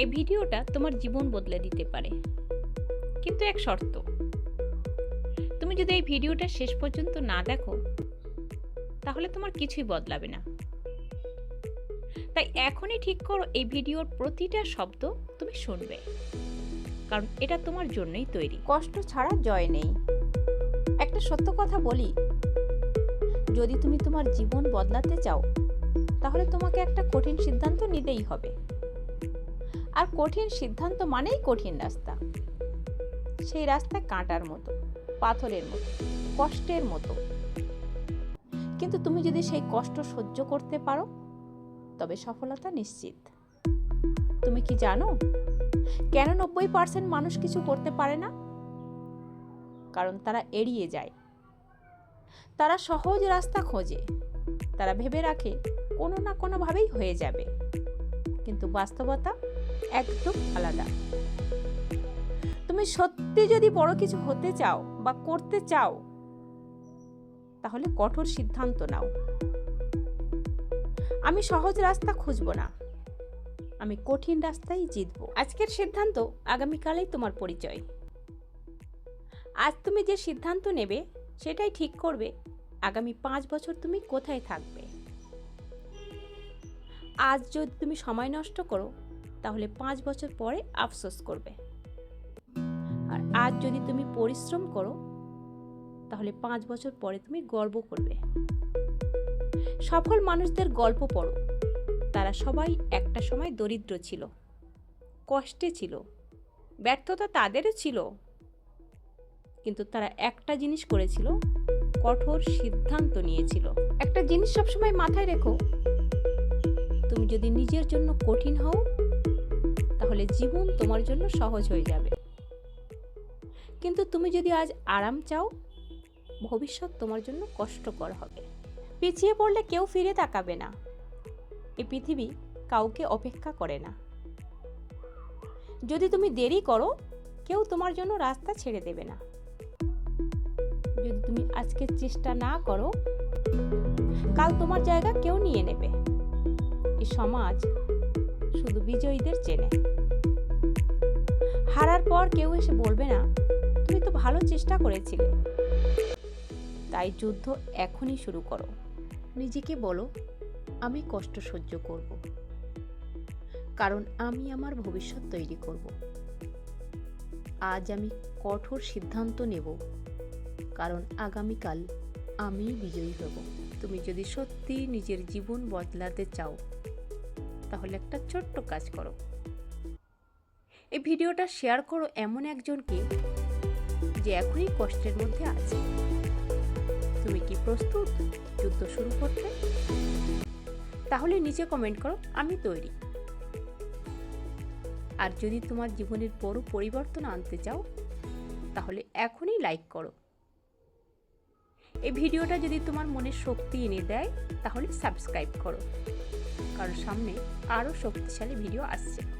এই ভিডিওটা তোমার জীবন বদলে দিতে পারে। কিন্তু এক শর্ত। তুমি যদি এই ভিডিওটা শেষ পর্যন্ত না দেখো, তাহলে তোমার কিছুই বদলাবে না। তাই এখনই ঠিক করো এই ভিডিওর প্রতিটা শব্দ তুমি শুনবে। কারণ এটা তোমার জন্যই তৈরি। কষ্ট ছাড়া জয় নেই। একটা সত্য কথা বলি। যদি তুমি তোমার জীবন বদলাতে চাও, তাহলে তোমাকে একটা কঠিন সিদ্ধান্ত নিতেই হবে। আর কঠিন সিদ্ধান্ত মানেই কঠিন রাস্তা। সেই রাস্তা কাঁটার মতো, পাথরের মতো, কষ্টের মতো। কিন্তু তুমি যদি সেই কষ্ট সহ্য করতে পারো, তবে সফলতা নিশ্চিত। তুমি কি জানো? কেন নব্বই পার্সেন্ট মানুষ কিছু করতে পারে না? কারণ তারা এড়িয়ে যায়। তারা সহজ রাস্তা খোঁজে। তারা ভেবে রাখে কোনো না কোনোভাবেই হয়ে যাবে। কিন্তু বাস্তবতা একদম আলাদা। তুমি সত্যি যদি বড় কিছু হতে চাও বা করতে চাও, তাহলে কঠোর সিদ্ধান্ত নাও। আমি সহজ রাস্তা খুঁজব না। আমি কঠিন রাস্তায় জিতব। আজকের সিদ্ধান্ত আগামীকালেই তোমার পরিচয়। আজ তুমি যে সিদ্ধান্ত নেবে, সেটাই ঠিক করবে। আগামী পাঁচ বছর তুমি কোথায় থাকবে? আজ যদি তুমি সময় নষ্ট করো তাহলে পাঁচ বছর পরে আফসোস করবে। আর আজ যদি তুমি পরিশ্রম করো, তাহলে পাঁচ বছর পরে তুমি গর্ব করবে। সফল মানুষদের গল্প পড়ো। তারা সবাই একটা সময় দরিদ্র ছিল, কষ্টে ছিল, ব্যর্থতা তাদেরও ছিল। কিন্তু তারা একটা জিনিস করেছিল, কঠোর সিদ্ধান্ত নিয়েছিল। একটা জিনিস সবসময় মাথায় রেখো, তুমি যদি নিজের জন্য কঠিন হও তাহলে জীবন তোমার জন্য সহজ হয়ে যাবে। কিন্তু তুমি যদি আজ আরাম চাও, ভবিষ্যৎ তোমার জন্য কষ্টকর হবে। পিছিয়ে পড়লে কেউ ফিরে তাকাবে না। এই পৃথিবী কাউকে অপেক্ষা করে না। যদি তুমি দেরি করো, কেউ তোমার জন্য রাস্তা ছেড়ে দেবে না। যদি তুমি আজকে চেষ্টা না করো, কাল তোমার জায়গা কেউ নিয়ে নেবে। এই সমাজ শুধু বিজয়ীদের চেনে। হারার পর কেউ এসে বলবে না, তুমি তো ভালো চেষ্টা করেছিলে। তাই যুদ্ধ এখনই শুরু করো। নিজেকে বলো, আমি কষ্ট সহ্য করব। কারণ আমি আমার ভবিষ্যৎ তৈরি করব। আজ আমি কঠোর সিদ্ধান্ত নেব। কারণ আগামীকাল আমি বিজয়ী হব। তুমি যদি সত্যি নিজের জীবন বদলাতে চাও, তাহলে একটা ছোট্ট কাজ করো। এই ভিডিওটা শেয়ার করো এমন একজনকে যে এখনই কষ্টের মধ্যে আছে। তুমি কি প্রস্তুত? যুদ্ধ শুরু করতে? তাহলে নিচে কমেন্ট করো, আমি তৈরি। আর যদি তোমার জীবনের বড় পরিবর্তন আনতে চাও, তাহলে এখনই লাইক করো। এই ভিডিওটা যদি তোমার মনে শক্তি এনে দেয়, তাহলে সাবস্ক্রাইব করো। কারণ সামনে আরও শক্তিশালী ভিডিও আসছে।